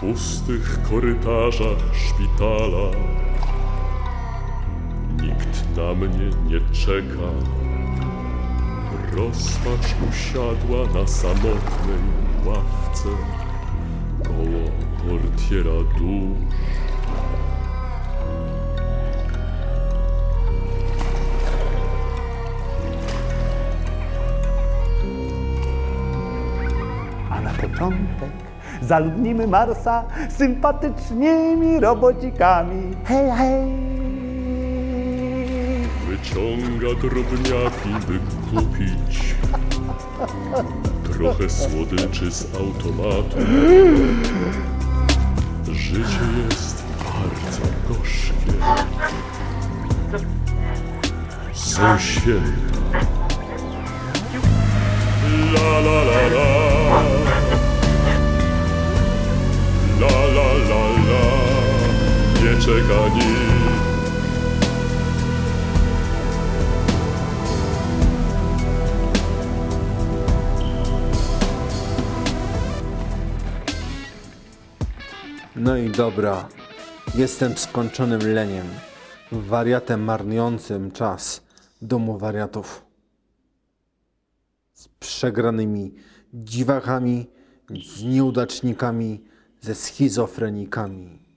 pustych korytarzach szpitala nikt na mnie nie czeka. Rozpacz usiadła na samotnej ławce koło portiera dusz. A na początek zaludnimy Marsa sympatycznymi robocikami. Hej, hej! Wyciąga drobniaki, by kupić trochę słodyczy z automatu. Życie jest bardzo gorzkie. Są święta. Nikt. No i dobra, jestem skończonym leniem, wariatem marnującym czas domu wariatów. Z przegranymi dziwakami, z nieudacznikami, ze schizofrenikami.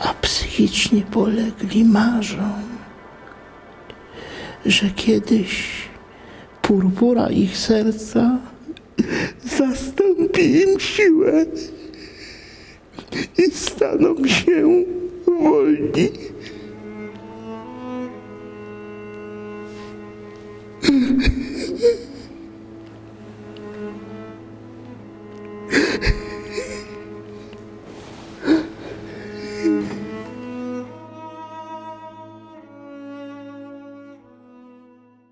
A psychicznie polegli marzą, że kiedyś purpura ich serca zastąpi im siłę i staną się wolni.